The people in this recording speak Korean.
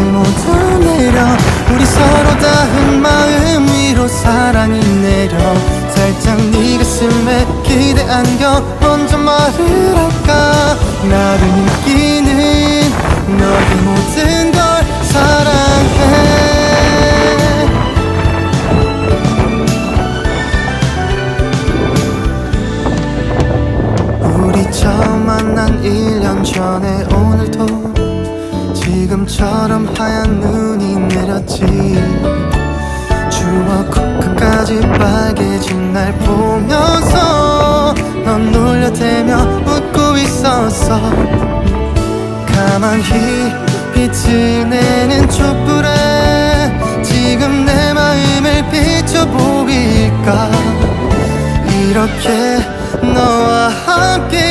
모두 내려. 우리 서로 다른 마음 위로 사랑이 내려. 살짝 네 가슴에 기대 안겨. 먼저 말을 할까? 나를 느끼는 너의 모든 걸 사랑해. 우리 처음 만난 1년 전에 오늘도 하얀 눈이 내렸지. 추억 끝까지 빨개진 날 보면서 넌 놀려대며 웃고 있었어. 가만히 빛을 내는 촛불에 지금 내 마음을 비춰 보일까? 이렇게 너와 함께